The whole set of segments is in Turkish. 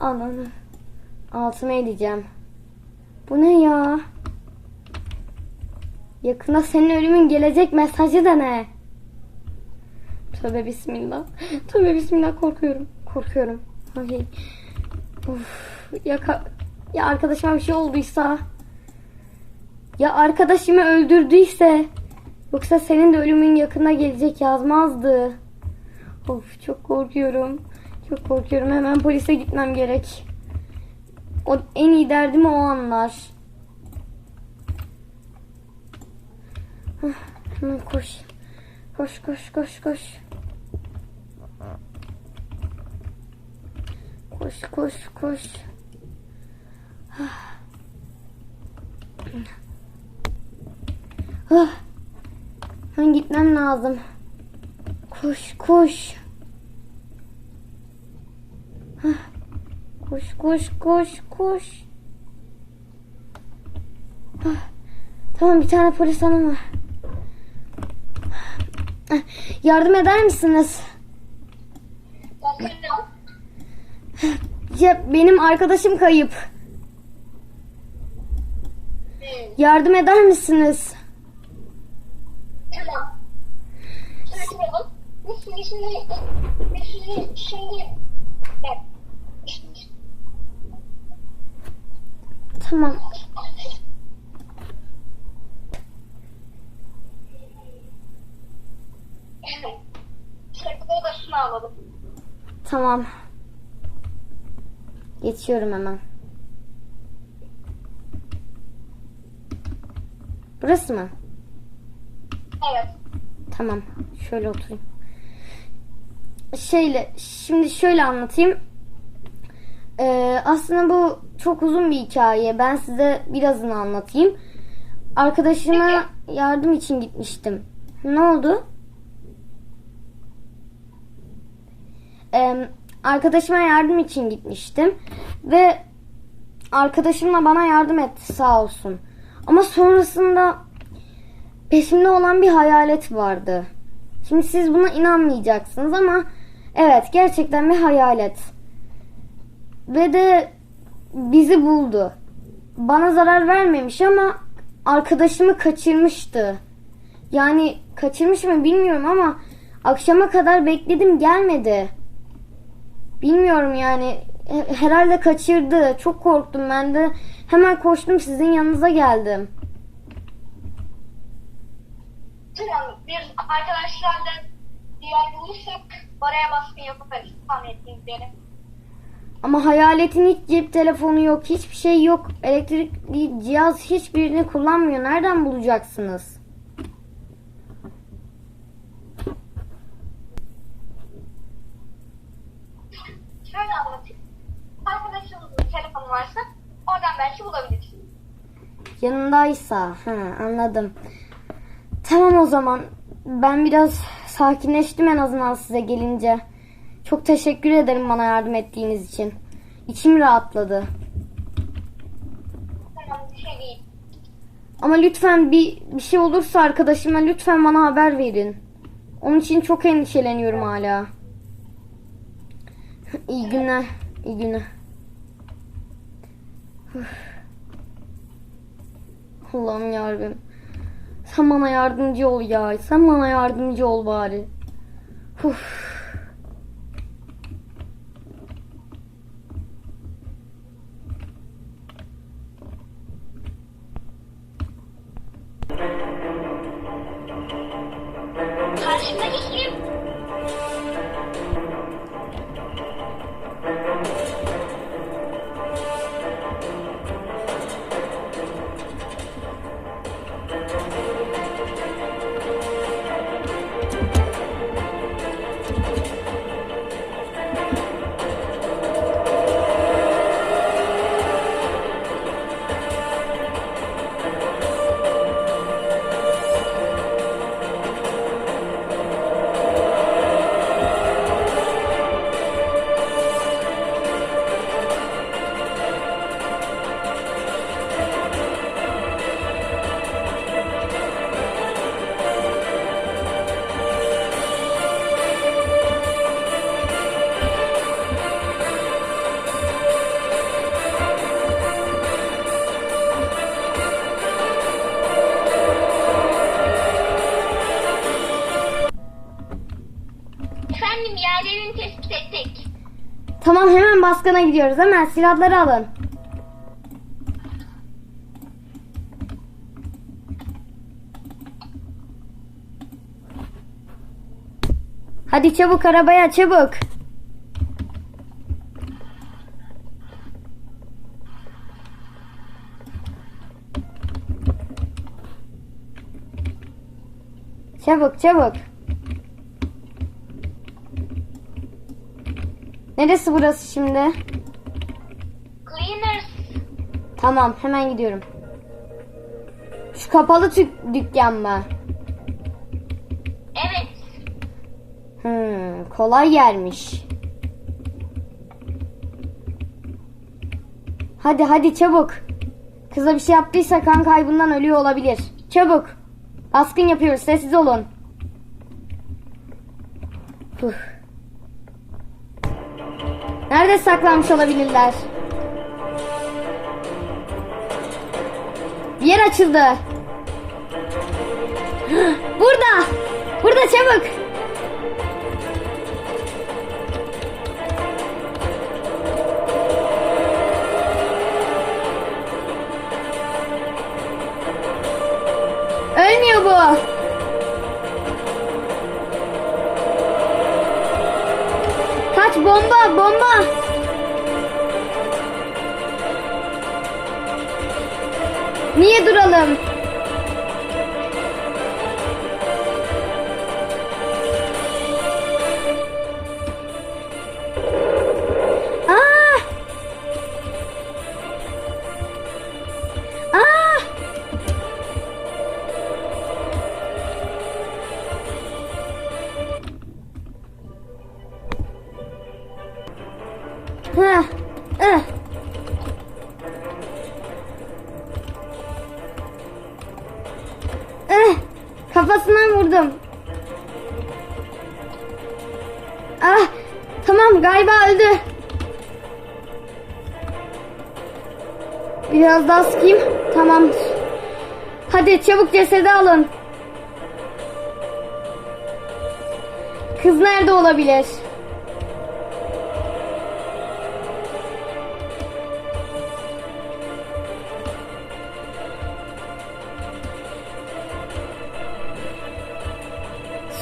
Ananı. Altıma edeceğim. Bu ne ya? Yakında senin ölümün gelecek mesajı da ne? Tövbe bismillah. Tövbe bismillah korkuyorum. Korkuyorum. Ay. Of. Ya, ya arkadaşıma bir şey olduysa. Ya arkadaşımı öldürdüyse. Yoksa senin de ölümün yakında gelecek yazmazdı. Of çok korkuyorum. Çok korkuyorum. Hemen polise gitmem gerek. O en iyi derdimi o anlar. Hemen koş. Koş koş koş koş. Koş koş koş. Ah. Ah. Ben gitmem lazım. Koş koş. Koş koş koş koş. Ah. Tamam bir tane polis hanım var. Ah, Yardım eder misiniz? Ya benim arkadaşım kayıp. Yardım eder misiniz? Tamam. Şimdi... Sizi şimdi... Tamam. Sakın odasını alalım. Tamam. Geçiyorum hemen. Burası mı? Evet. Tamam. Şöyle oturayım. Şeyle, şimdi şöyle anlatayım. Ee, aslında bu çok uzun bir hikaye. Ben size birazını anlatayım. Arkadaşıma yardım için gitmiştim. Ne oldu? Ee, arkadaşıma yardım için gitmiştim. Ve arkadaşım da bana yardım etti sağ olsun. Ama sonrasında peşimde olan bir hayalet vardı. Şimdi siz buna inanmayacaksınız ama evet gerçekten bir hayalet. Ve de bizi buldu. Bana zarar vermemiş ama arkadaşımı kaçırmıştı. Yani kaçırmış mı bilmiyorum ama akşama kadar bekledim gelmedi. Bilmiyorum yani He- herhalde kaçırdı. Çok korktum ben de. Hemen koştum sizin yanınıza geldim. Tamam. Biz arkadaşlarla bir yer bulursak oraya baskın yaparız. Tahmin ettiğiniz. Ama hayaletin hiç cep telefonu yok, hiçbir şey yok. Elektrikli cihaz hiçbirini kullanmıyor. Nereden bulacaksınız? Şöyle anlatayım. Arkadaşınızın telefonu varsa oradan belki bulabilirsiniz. Yanındaysa. Ha, anladım. Tamam o zaman. Ben biraz sakinleştim en azından size gelince. Çok teşekkür ederim bana yardım ettiğiniz için. İçim rahatladı. Tamam bir şey değil. Ama lütfen bir, bir şey olursa arkadaşıma lütfen bana haber verin. Onun için çok endişeleniyorum hala. İyi günler. İyi günler. Allah'ım yarabbim. Sen bana yardımcı ol ya. Sen bana yardımcı ol bari. Uf. Baskına gidiyoruz. Hemen silahları alın. Hadi çabuk arabaya çabuk. Çabuk çabuk. Neresi burası şimdi? Cleaners. Tamam hemen gidiyorum. Şu kapalı tük- dükkan mı? Evet. Hmm, kolay yermiş. Hadi hadi çabuk. Kıza bir şey yaptıysa kan kaybından ölüyor olabilir. Çabuk. Baskın yapıyoruz sessiz olun. Huh. Nerede saklanmış olabilirler? Bir yer açıldı. Burada. Burada çabuk. Eh. Eh, kafasından vurdum. Ah, tamam galiba öldü. Biraz daha sıkayım. Tamam. Hadi çabuk cesedi alın. Kız nerede olabilir?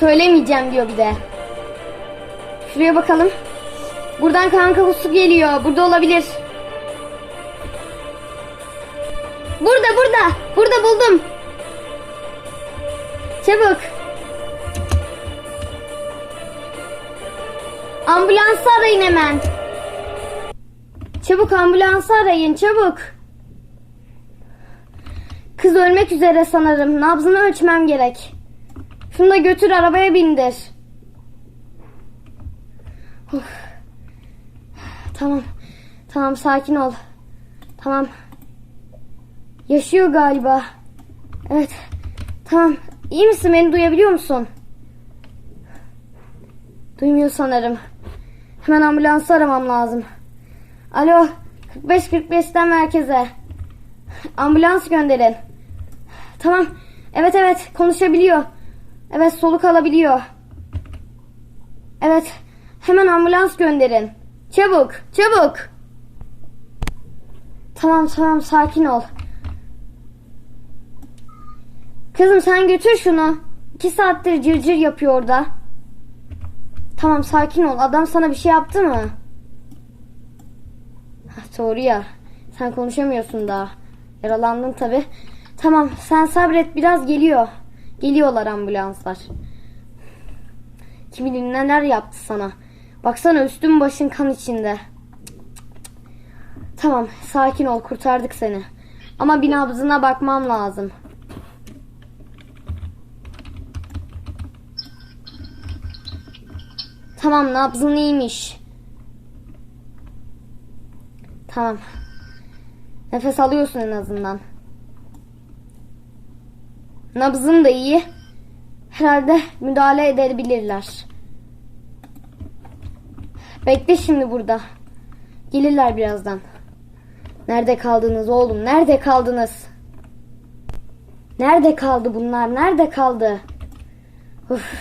Söylemeyeceğim diyor bir de. Şuraya bakalım. Buradan kan kokusu geliyor. Burada olabilir. Burada burada. Burada buldum. Çabuk. Ambulansı arayın hemen. Çabuk ambulansı arayın çabuk. Kız ölmek üzere sanırım. Nabzını ölçmem gerek. Şunu da götür arabaya bindir. Tamam. Tamam sakin ol. Tamam. Yaşıyor galiba. Evet. Tamam. İyi misin? Beni duyabiliyor musun? Duymuyor sanırım. Hemen ambulansı aramam lazım. Alo. 45-45'ten merkeze. Ambulans gönderin. Tamam. Evet evet konuşabiliyor. Evet soluk alabiliyor. Evet. Hemen ambulans gönderin. Çabuk, çabuk. Tamam tamam sakin ol. Kızım sen götür şunu. İki saattir cırcır cır yapıyor orada. Tamam sakin ol. Adam sana bir şey yaptı mı? Hah, doğru ya. Sen konuşamıyorsun daha. Yaralandın tabi. Tamam sen sabret biraz geliyor. Geliyorlar ambulanslar. Kim bilir neler yaptı sana. Baksana üstün başın kan içinde. Tamam sakin ol kurtardık seni. Ama bir nabzına bakmam lazım. Tamam nabzın iyiymiş. Tamam. Nefes alıyorsun en azından. Nabzın da iyi. Herhalde müdahale edebilirler. Bekle şimdi burada. Gelirler birazdan. Nerede kaldınız oğlum? Nerede kaldınız? Nerede kaldı bunlar? Nerede kaldı? Uf.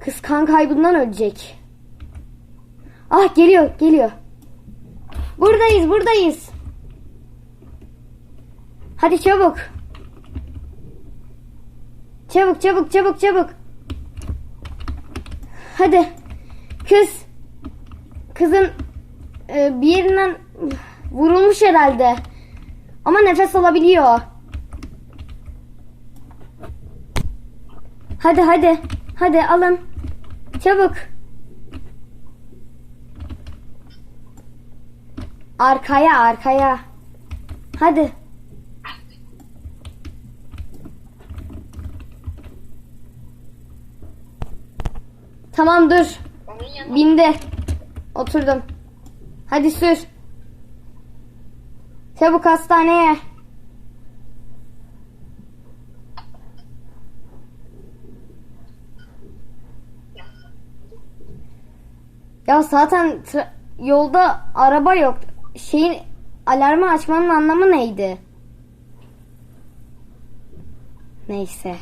Kız kan kaybından ölecek. Ah geliyor geliyor. Buradayız buradayız. Hadi çabuk. Çabuk çabuk çabuk çabuk. Hadi. Kız. Kızın e, bir yerinden vurulmuş herhalde. Ama nefes alabiliyor. Hadi hadi. Hadi alın. Çabuk. Arkaya arkaya. Hadi. Tamam dur. Bindi. Oturdum. Hadi sür. Çabuk hastaneye. Ya zaten yolda araba yok. Şeyin alarmı açmanın anlamı neydi? Neyse.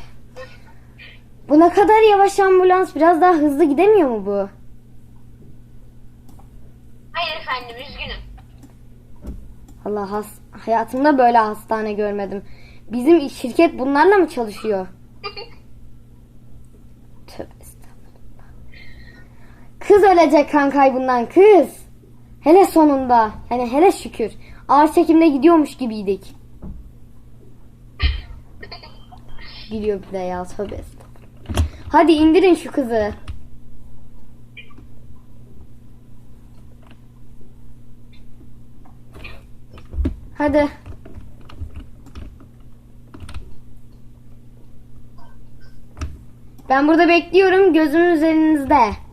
Bu ne kadar yavaş ambulans biraz daha hızlı gidemiyor mu bu? Hayır efendim üzgünüm. Allah has hayatımda böyle hastane görmedim. Bizim şirket bunlarla mı çalışıyor? Tövbe estağfurullah. Kız ölecek kan kaybından kız. Hele sonunda. Yani hele şükür. Ağır çekimde gidiyormuş gibiydik. Gülüyor bir de ya tövbe estağfurullah. Hadi indirin şu kızı. Hadi. Ben burada bekliyorum. Gözüm üzerinizde.